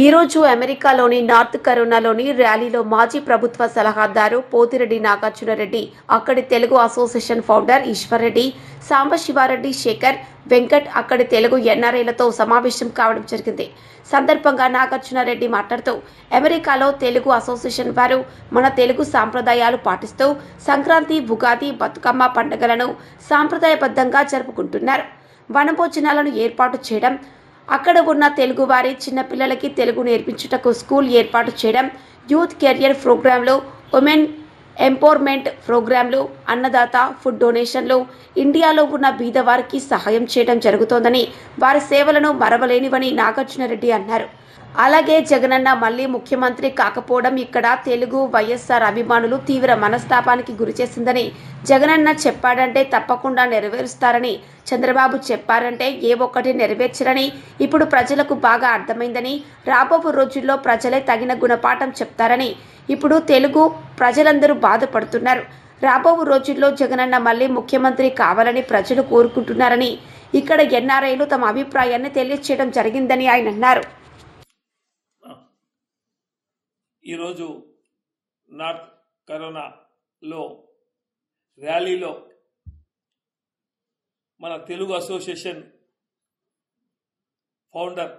ఈరోజు అమెరికాలోని నార్త్ కరోనాలోని ర్యాలీలో మాజీ ప్రభుత్వ సలహాదారు పోతిరెడ్డి నాగార్జునరెడ్డి అక్కడి తెలుగు అసోసియేషన్ ఫౌండర్ ఈశ్వర్రెడ్డి సాంబశివారెడ్డి శేఖర్ వెంకట్ అక్కడి తెలుగు ఎన్ఆర్ఐలతో సమావేశం కావడం జరిగింది. సందర్భంగా నాగార్జునరెడ్డి మాట్లాడుతూ అమెరికాలో తెలుగు అసోసియేషన్ వారు మన తెలుగు సాంప్రదాయాలు పాటిస్తూ సంక్రాంతి ఉగాది బతుకమ్మ పండుగలను సాంప్రదాయబద్ధంగా జరుపుకుంటున్నారు. వనభోజనాలను ఏర్పాటు చేయడం అక్కడ ఉన్న తెలుగువారి చిన్నపిల్లలకి తెలుగు నేర్పించుటకు స్కూల్ ఏర్పాటు చేయడం యూత్ కెరియర్ ప్రోగ్రాంలో ఉమెన్ ఎంపవర్మెంట్ ప్రోగ్రాంలు అన్నదాత ఫుడ్ డొనేషన్లు ఇండియాలో ఉన్న బీదవారికి సహాయం చేయడం జరుగుతోందని వారి సేవలను మరవలేనివని నాగార్జునరెడ్డి అన్నారు. అలాగే జగనన్న మళ్ళీ ముఖ్యమంత్రి కాకపోవడం ఇక్కడ తెలుగు వైఎస్ఆర్ అభిమానులు తీవ్ర మనస్తాపానికి గురిచేసిందని జగనన్న చెప్పాడంటే తప్పకుండా నెరవేరుస్తారని చంద్రబాబు చెప్పారంటే ఏ ఒక్కటి నెరవేర్చరని ఇప్పుడు ప్రజలకు బాగా అర్థమైందని రాబో రోజుల్లో ప్రజలే తగిన గుణపాఠం చెప్తారని ఇప్పుడు తెలుగు ప్రజలందరూ బాధపడుతున్నారు. రాబో రోజుల్లో జగనన్న మళ్ళీ ముఖ్యమంత్రి కావాలని ప్రజలు కోరుకుంటున్నారని ఇక్కడ ఎన్ఆర్ఐలు తమ అభిప్రాయాన్ని తెలియచేయడం జరిగిందని ఆయన అన్నారు. ఈరోజు నార్త్ కరోనాలో ర్యాలీలో మన తెలుగు అసోసియేషన్ ఫౌండర్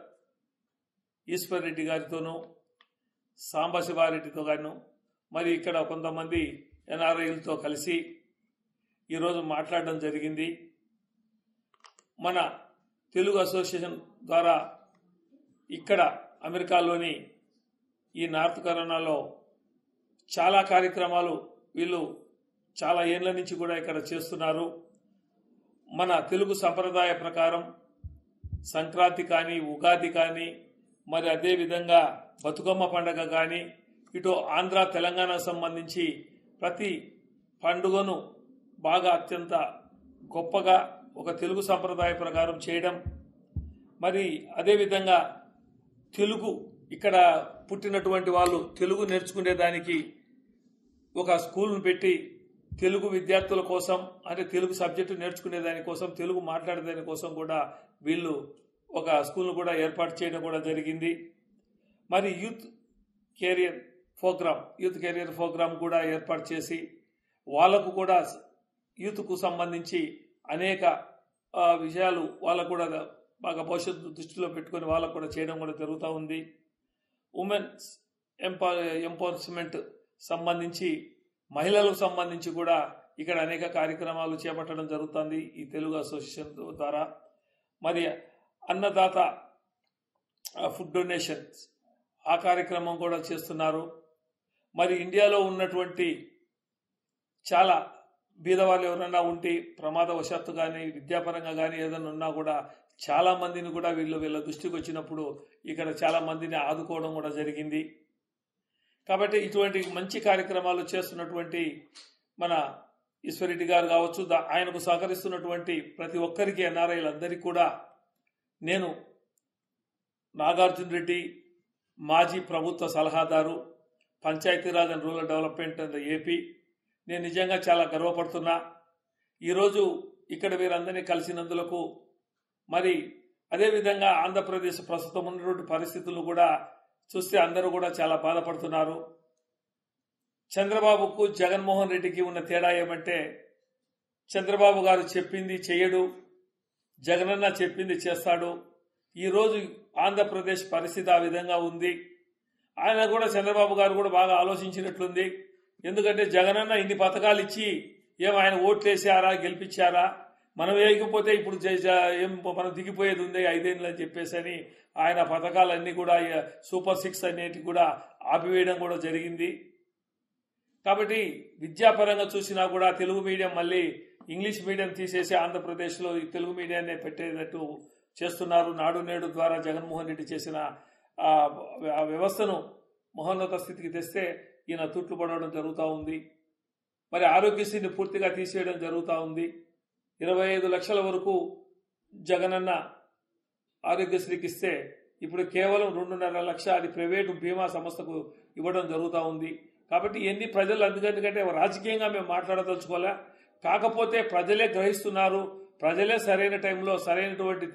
ఈశ్వర్ రెడ్డి గారితోనూ సాంబశివారెడ్డితో గాను మరి ఇక్కడ కొంతమంది ఎన్ఆర్ఐలతో కలిసి ఈరోజు మాట్లాడడం జరిగింది. మన తెలుగు అసోసియేషన్ ద్వారా ఇక్కడ అమెరికాలోని ఈ నార్త్ కరోనాలో చాలా కార్యక్రమాలు వీళ్ళు చాలా ఏళ్ళ నుంచి కూడా ఇక్కడ చేస్తున్నారు. మన తెలుగు సంప్రదాయ ప్రకారం సంక్రాంతి కానీ ఉగాది కానీ మరి అదేవిధంగా బతుకమ్మ పండగ కానీ ఇటు ఆంధ్ర తెలంగాణకు సంబంధించి ప్రతి పండుగను బాగా అత్యంత గొప్పగా ఒక తెలుగు సంప్రదాయ ప్రకారం చేయడం. మరి అదేవిధంగా తెలుగు ఇక్కడ పుట్టినటువంటి వాళ్ళు తెలుగు నేర్చుకునేదానికి ఒక స్కూల్ను పెట్టి తెలుగు విద్యార్థుల కోసం అంటే తెలుగు సబ్జెక్టు నేర్చుకునే దానికోసం తెలుగు మాట్లాడే కోసం కూడా వీళ్ళు ఒక స్కూల్ను కూడా ఏర్పాటు చేయడం కూడా జరిగింది. మరి youth career program youth career program కూడా ఏర్పాటు చేసి వాళ్ళకు కూడా యూత్కు సంబంధించి అనేక విషయాలు వాళ్ళకు కూడా బాగా భవిష్యత్తు దృష్టిలో పెట్టుకొని వాళ్ళకు కూడా చేయడం కూడా జరుగుతూ ఉంది. ఉమెన్స్ ఎంపా ఎంపవర్స్మెంట్ సంబంధించి మహిళలకు సంబంధించి కూడా ఇక్కడ అనేక కార్యక్రమాలు చేపట్టడం జరుగుతుంది ఈ తెలుగు అసోసియేషన్ ద్వారా. మరి అన్నదాత ఫుడ్ డొనేషన్స్ ఆ కార్యక్రమం కూడా చేస్తున్నారు. మరి ఇండియాలో ఉన్నటువంటి చాలా బీదవాళ్ళు ఎవరైనా ఉంటే ప్రమాదవశాత్తు కానీ విద్యాపరంగా కానీ ఏదైనా ఉన్నా కూడా చాలా మందిని కూడా వీళ్ళు వీళ్ళ దృష్టికి వచ్చినప్పుడు ఇక్కడ చాలా మందిని ఆదుకోవడం కూడా జరిగింది. కాబట్టి ఇటువంటి మంచి కార్యక్రమాలు చేస్తున్నటువంటి మన ఈశ్వరెడ్డి గారు కావచ్చు ఆయనకు సహకరిస్తున్నటువంటి ప్రతి ఒక్కరికి ఎన్ఆర్ఐలందరికీ కూడా నేను నాగార్జున రెడ్డి మాజీ ప్రభుత్వ సలహాదారు Panchayati Raj and rural development and AP. నేను నిజంగా చాలా గర్వపడుతున్నా. ఈరోజు ఇక్కడ వీరందరినీ కలిసినందులకు మరి అదేవిధంగా ఆంధ్రప్రదేశ్ ప్రస్తుతం ఉన్నటువంటి పరిస్థితులు కూడా చూస్తే అందరూ కూడా చాలా బాధపడుతున్నారు. చంద్రబాబుకు జగన్మోహన్ రెడ్డికి ఉన్న తేడా ఏమంటే చంద్రబాబు గారు చెప్పింది చేయడు జగనన్న చెప్పింది చేస్తాడు. ఈరోజు ఆంధ్రప్రదేశ్ పరిస్థితి ఆ విధంగా ఉంది. ఆయన కూడా చంద్రబాబు గారు కూడా బాగా ఆలోచించినట్లుంది. ఎందుకంటే జగనన్న ఇన్ని పథకాలు ఇచ్చి ఏం ఆయన ఓట్లేసారా గెలిపించారా? మనం వేయకపోతే ఇప్పుడు ఏం మనం దిగిపోయేది ఉంది ఐదేళ్ళు అని చెప్పేసి అని ఆయన పథకాలన్నీ కూడా సూపర్ సిక్స్ అనేటి కూడా ఆపివేయడం కూడా జరిగింది. కాబట్టి విద్యాపరంగా చూసినా కూడా తెలుగు మీడియం మళ్ళీ ఇంగ్లీష్ మీడియం తీసేసి ఆంధ్రప్రదేశ్లో ఈ తెలుగు మీడియాన్ని పెట్టేటట్టు చేస్తున్నారు. నాడు నేడు ద్వారా జగన్మోహన్ రెడ్డి చేసిన ఆ వ్యవస్థను మహోన్నత స్థితికి తెస్తే ఈయన తుట్లు పడవడం జరుగుతూ ఉంది. మరి ఆరోగ్యశ్రీని పూర్తిగా తీసేయడం జరుగుతూ ఉంది. ఇరవై ఐదు లక్షల వరకు జగనన్న ఆరోగ్యశ్రీకి ఇస్తే ఇప్పుడు కేవలం రెండున్నర లక్ష అది ప్రైవేటు బీమా సంస్థకు ఇవ్వడం జరుగుతూ ఉంది. కాబట్టి ఎన్ని ప్రజలు అందుకంటే రాజకీయంగా మేము మాట్లాడదలుచుకోలే కాకపోతే ప్రజలే గ్రహిస్తున్నారు. ప్రజలే సరైన టైంలో సరైనటువంటి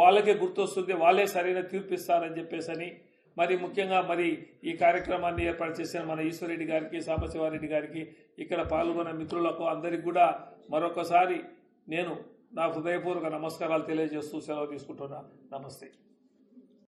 వాళ్ళకే గుర్తొస్తుంది వాళ్ళే సరైన తీర్పు ఇస్తారని చెప్పేసి మరి ముఖ్యంగా మరి ఈ కార్యక్రమాన్ని ఏర్పాటు చేసిన మన ఈశ్వరెడ్డి గారికి సాంబశివారెడ్డి గారికి ఇక్కడ పాల్గొన్న మిత్రులకు అందరికి కూడా మరొకసారి నేను నా హృదయపూర్వక నమస్కారాలు తెలియజేస్తూ సెలవు తీసుకుంటున్నా. నమస్తే.